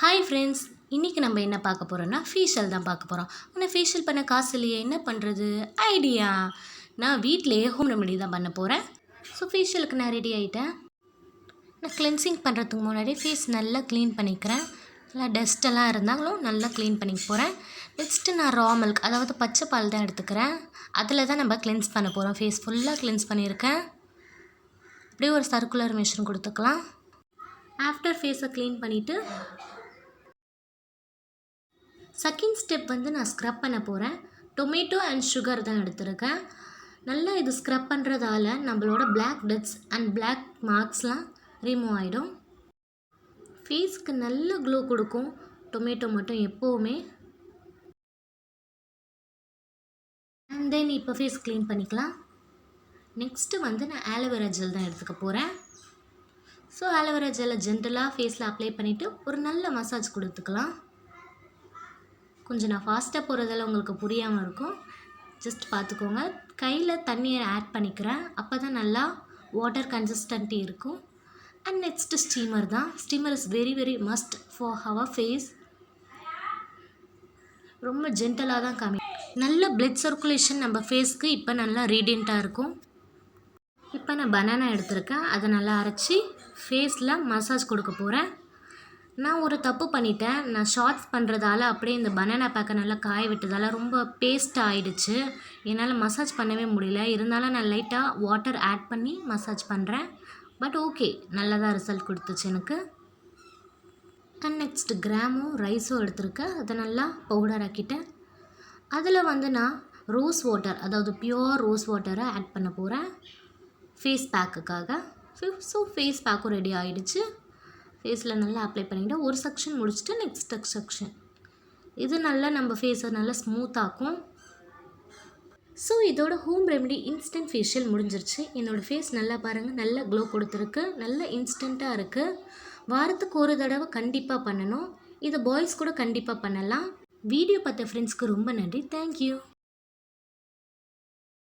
Hi friends இன்றைக்கி நம்ம என்ன பார்க்க போகிறோம்னா ஃபேஷியல் தான் பார்க்க போகிறோம் ஆனால் ஃபேஷியல் பண்ண காசு இல்லையே என்ன பண்ணுறது ஐடியா நான் வீட்டிலேயே ஹோம் ரெமெடி தான் பண்ண போகிறேன் ஸோ ஃபேஷியலுக்கு நான் ரெடி ஆகிட்டேன் நான் கிளென்சிங் பண்ணுறதுக்கு முன்னாடி ஃபேஸ் நல்லா க்ளீன் பண்ணிக்கிறேன். நல்லா டஸ்ட்டெல்லாம் இருந்தாலும் நல்லா க்ளீன் பண்ணிக்க போகிறேன் நெக்ஸ்ட்டு நான் ரா மில்க் அதாவது பச்சை பால் தான் எடுத்துக்கிறேன். அதில் தான் நம்ம கிளென்ஸ் பண்ண போகிறோம் ஃபேஸ் ஃபுல்லாக கிளென்ஸ் பண்ணியிருக்கேன். அப்படியே ஒரு சர்க்குலர் மிஷின் கொடுத்துக்கலாம். ஆஃப்டர் ஃபேஸை க்ளீன் பண்ணிவிட்டு செகண்ட் ஸ்டெப் வந்து நான் ஸ்க்ரப் பண்ண போகிறேன் டொமேட்டோ அண்ட் சுகர் தான் எடுத்திருக்கேன். நல்லா இது ஸ்க்ரப் பண்ணுறதால நம்மளோட பிளாக் டெட்ஸ் அண்ட் பிளாக் மார்க்ஸ்லாம் ரிமூவ் ஆகிடும் ஃபேஸ்க்கு நல்ல க்ளோ கொடுக்கும். டொமேட்டோ மட்டும் எப்போவுமே. அண்ட் தென் இப்போ ஃபேஸ் க்ளீன் பண்ணிக்கலாம். நெக்ஸ்ட்டு வந்து நான் ஆலோவேரா ஜெல் தான் எடுத்துக்க போகிறேன் ஸோ ஆலோவேரா ஜெல்லை ஜென்ரலாக ஃபேஸில் அப்ளை பண்ணிவிட்டு ஒரு நல்ல மசாஜ் கொடுத்துக்கலாம். கொஞ்சம் நான் ஃபாஸ்ட்டாக போகிறதால உங்களுக்கு புரியாமல் இருக்கும். ஜஸ்ட் பார்த்துக்கோங்க கையில் தண்ணியை ஆட் பண்ணிக்கிறேன். அப்போ தான் நல்லா வாட்டர் கன்சிஸ்டன்ட்டி இருக்கும். அண்ட் நெக்ஸ்ட்டு ஸ்டீமர் தான். Steamer is very very must for our face ரொம்ப ஜென்டலாக தான் காமி நல்ல பிளட் சர்க்குலேஷன் நம்ம ஃபேஸ்க்கு இப்போ நல்லா ரீடியண்ட்டாக இருக்கும். இப்போ நான் பனானா எடுத்திருக்கேன். அதை நல்லா அரைச்சி ஃபேஸில் மசாஜ் கொடுக்க போகிறேன் நான் ஒரு தப்பு பண்ணிட்டேன். நான் ஷார்ட்ஸ் பண்ணுறதால அப்படியே இந்த பனானா பேக்கை நல்லா காய விட்டதால ரொம்ப பேஸ்ட் ஆகிடுச்சு என்னால் மசாஜ் பண்ணவே முடியல. இருந்தாலும் நான் லைட்டாக வாட்டர் ஆட் பண்ணி மசாஜ் பண்ணுறேன் பட் ஓகே நல்லா தான் ரிசல்ட் கொடுத்துச்சு எனக்கு. அண்ட் நெக்ஸ்ட் கிராமும் ரைஸும் எடுத்திருக்கேன். அதை நல்லா பவுடர் ஆக்கிட்டேன். அதில் வந்து நான் ரோஸ் வாட்டர் அதாவது பியோர் ரோஸ் வாட்டரை ஆட் பண்ண போகிறேன் ஃபேஸ் பேக்குக்காக ஸோ ஃபேஸ் பேக்கும் ரெடி ஆகிடுச்சு ஃபேஸில் நல்லா அப்ளை பண்ணிவிட்டு ஒரு செக்ஷன் முடிச்சுட்டு நெக்ஸ்ட் செக்ஷன் இது நல்லா நம்ம ஃபேஸை நல்லா ஸ்மூத்தாக்கும் ஸோ இதோட ஹோம் ரெமெடி இன்ஸ்டன்ட் ஃபேஷியல் முடிஞ்சிருச்சு. என்னோடய ஃபேஸ் நல்லா பாருங்கள் நல்லா க்ளோ கொடுத்துருக்கு நல்லா இன்ஸ்டண்ட்டாக இருக்குது வாரத்துக்கு ஒரு தடவை கண்டிப்பாக பண்ணணும். இதை பாய்ஸ் கூட கண்டிப்பாக பண்ணலாம். வீடியோ பார்த்த ஃப்ரெண்ட்ஸ்க்கு ரொம்ப நன்றி. தேங்க்யூ